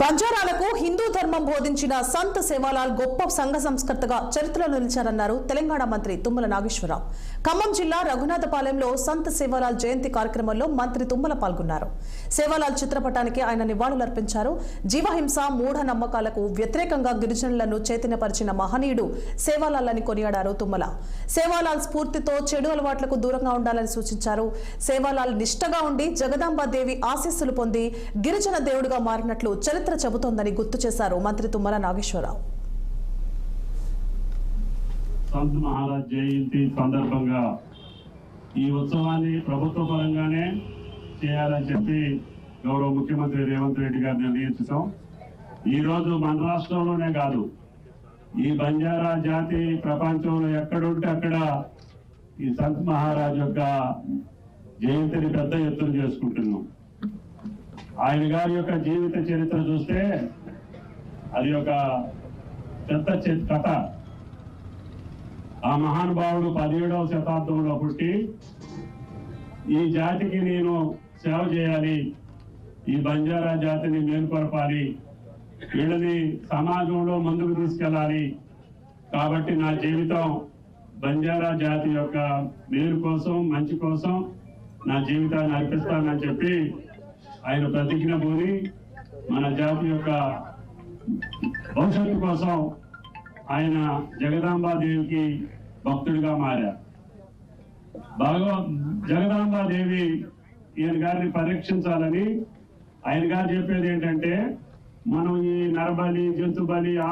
బంజారాలకు హిందూ ధర్మం బోధించిన సంత్ సేవాలాల్ గొప్ప సంఘ సంస్కర్తగా చరిత్రలో నిలిచారన్నారు తెలంగాణ మంత్రి తుమ్మల నాగేశ్వరరావు. ఖమ్మం జిల్లా రఘునాథపాలెంలో సంత్ సేవాలాల్ జయంతి కార్యక్రమంలో మంత్రి తుమ్మల పాల్గొన్నారు. సేవాలాల్ చిత్రపటానికి ఆయన నివాళులర్పించారు. జీవహింస మూఢ నమ్మకాలకు వ్యతిరేకంగా గిరిజనులను చైతన్యపరిచిన మహనీయుడు సేవాలాల్ అని కొనియాడారు తుమ్మల. సేవాలాల్ స్ఫూర్తితో చెడు అలవాట్లకు దూరంగా ఉండాలని సూచించారు. సేవాలాల్ నిష్టగా ఉండి జగదాంబాదేవి ఆశీస్సులు పొంది గిరిజన దేవుడిగా మారినట్లు చరిత్ర చెబుతోందని గుర్తు చేశారు మంత్రి తుమ్మల నాగేశ్వరరావు. సంత్ మహారాజ్ జయంతి సందర్భంగా ఈ ఉత్సవాన్ని ప్రభుత్వ పరంగానే చేయాలని చెప్పి గౌరవ ముఖ్యమంత్రి రేవంత్ రెడ్డి గారు నిర్ణయించడం ఈ రోజు మన రాష్ట్రంలోనే కాదు ఈ బంజారా జాతి ప్రపంచంలో ఎక్కడుంటే అక్కడ ఈ సంత్ మహారాజ్ యొక్క జయంతిని పెద్ద ఎత్తున చేసుకుంటున్నాం. ఆయన గారి యొక్క జీవిత చరిత్ర చూస్తే అది ఒక పెద్ద కథ. ఆ మహానుభావుడు పదిహేడవ శతాబ్దంలో పుట్టి ఈ జాతికి నేను సేవ చేయాలి ఈ బంజారా జాతిని మేలుపరపాలి వీళ్ళని సమాజంలో ముందుకు తీసుకెళ్ళాలి. కాబట్టి నా జీవితం బంజారా జాతి యొక్క మేలు కోసం మంచి కోసం నా జీవితాన్ని అర్పిస్తానని చెప్పి ఆయన ప్రతిజ్ఞ పూని మన జాతి యొక్క భవిష్యత్తు కోసం ఆయన జగదాంబాదేవికి భక్తుడిగా మారారు. భాగవ జగదాంబాదేవి ఈయన గారిని పరీక్షించాలని ఆయన గారు చెప్పేది ఏంటంటే మనం ఈ నరబలి జంతు బలి ఆ